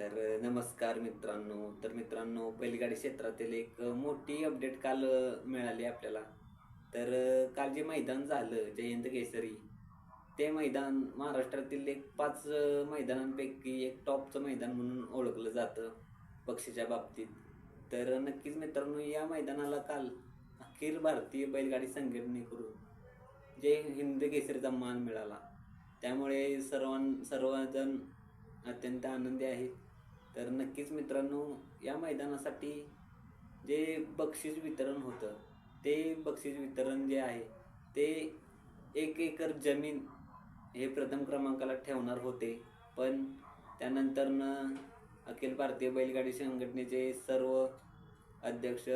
तर नमस्कार मित्रांनो. तर मित्रांनो बैलगाडी क्षेत्रातील एक मोठी अपडेट काल मिळाली आपल्याला. तर काल जे मैदान झालं जयंत केसरी ते मैदान महाराष्ट्रातील एक पाच मैदानांपैकी एक टॉपचं मैदान म्हणून ओळखलं जातं पक्षीच्या बाबतीत. तर नक्कीच मित्रांनो या मैदानाला काल अखिल भारतीय बैलगाडी संघटनेकडून जे हिंद केसरीचा मान मिळाला. त्यामुळे सर्वां सर्वजण अत्यंत आनंदी आहेत. तर नक्कीच मित्रांनो या मैदानासाठी जे बक्षीस वितरण होतं ते बक्षीस वितरण जे आहे ते एक एकर जमीन हे प्रथम क्रमांकाला ठेवणार होते. पण त्यानंतरनं अखिल भारतीय बैलगाडी संघटनेचे सर्व अध्यक्ष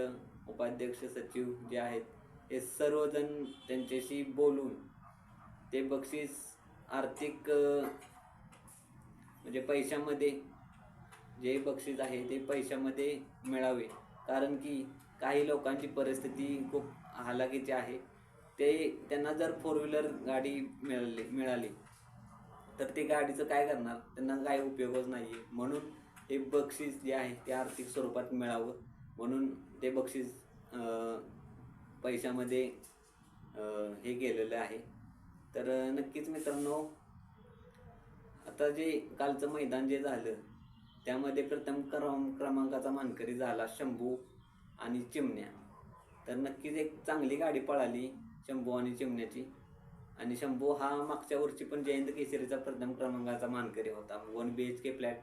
उपाध्यक्ष सचिव जे आहेत हे सर्वजण त्यांच्याशी बोलून ते बक्षीस आर्थिक म्हणजे पैशामध्ये जे बक्षीस आहे ते पैशामध्ये मिळावे. कारण की काही लोकांची परिस्थिती खूप हालाकीची आहे. ते त्यांना जर फोर व्हीलर गाडी मिळाली मिळाली तर ते गाडीचं काय करणार? त्यांना काय उपयोगच नाही आहे म्हणून हे बक्षीस जे आहे ते आर्थिक स्वरूपात मिळावं. म्हणून ते बक्षीस पैशामध्ये हे केलेलं आहे. तर नक्कीच मित्रांनो आता जे कालचं मैदान जे झालं त्यामध्ये प्रथम क्रम क्रमांकाचा मानकरी झाला शंभू आणि चिमण्या. तर नक्कीच एक चांगली गाडी पळाली शंभू आणि चिमण्याची. आणि शंभू हा मागच्या वर्षी पण जयंत केसरीचा प्रथम क्रमांकाचा मानकरी होता. One B H K flat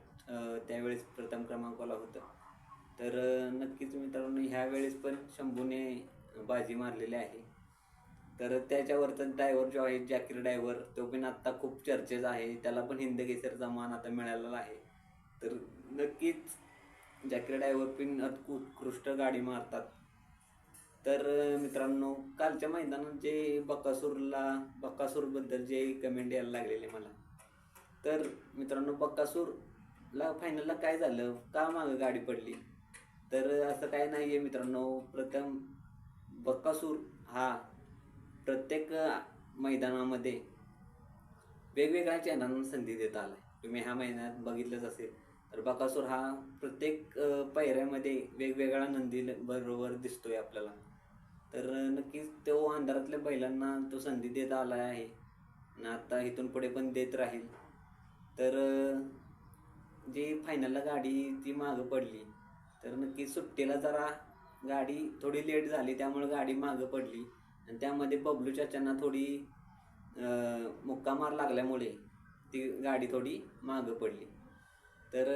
त्यावेळेस प्रथम क्रमांकाला होतं. तर नक्कीच मित्रांनो ह्यावेळेस पण शंभूने बाजी मारलेली आहे. तर त्याच्यावरचा ड्रायव्हर जो आहे जॅकिर ड्रायव्हर तो पण आत्ता खूप चर्चेचा आहे. त्याला पण हिंद केसरचा मान आता मिळालेला आहे. तर नक्कीच जॅकी ड्रायव्हर पण उत्कृष्ट गाडी मारतात. तर मित्रांनो कालच्या मैदानात जे बकासूरला बकासूरबद्दल जे कमेंट यायला लागलेले मला. तर मित्रांनो बकासूरला फायनलला काय झालं? का मागं गाडी पडली? तर असं काय नाही आहे मित्रांनो. प्रथम बकासूर हा प्रत्येक मैदानामध्ये वेगवेगळ्या चॅनलांना संधी देत आला आहे तुम्ही ह्या महिन्यात बघितलंच असेल. तर बकासूर हा प्रत्येक पायऱ्यामध्ये वेगवेगळा नंदी बरोबर दिसतोय आपल्याला. तर नक्कीच तो अंधारातल्या बैलांना तो संधी देत आला आहे. आणि आता इथून पुढे पण देत राहील. तर जी फायनलला गाडी ती मागं पडली. तर नक्की सुट्टीला जरा गाडी थोडी लेट झाली त्यामुळे गाडी मागं पडली. आणि त्यामध्ये बबलू चाचांना थोडी मुक्का मार लागल्यामुळे ती गाडी थोडी मागं पडली. तर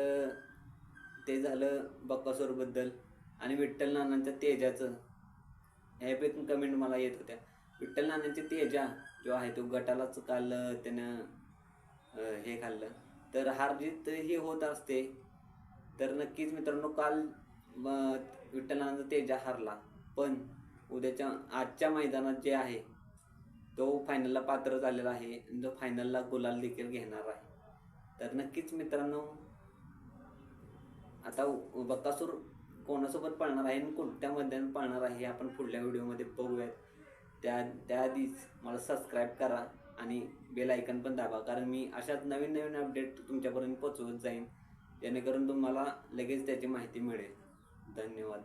ते झालं बक्कासोरबद्दल आणि विठ्ठल नानांच्या तेजाचं. ह्यापैकी कमेंट मला येत होत्या. विठ्ठल नानांचे तेजा जो आहे तो गटालाच काल त्यानं हे खाल्लं. तर हारजीत ही होत असते. तर नक्कीच मित्रांनो काल विठ्ठल नानांचा तेजा हारला. पण उद्याच्या आजच्या मैदानात जे आहे तो फायनलला पात्र झालेला आहे. आणि तो फायनलला गुलाल देखील घेणार आहे. तर नक्कीच मित्रांनो आता बकासूर कोणासोबत पळणार आहे आणि कोणत्या मध्यान पळणार आहे हे आपण पुढल्या व्हिडिओमध्ये बघूयात. त्या त्याआधीच मला सबस्क्राईब करा आणि बेल ऐकन पण दाबा कारण मी अशाच नवीन नवीन अपडेट तुमच्यापर्यंत पोचवत जाईन. जेणेकरून तुम्हाला लगेच त्याची माहिती मिळेल. धन्यवाद.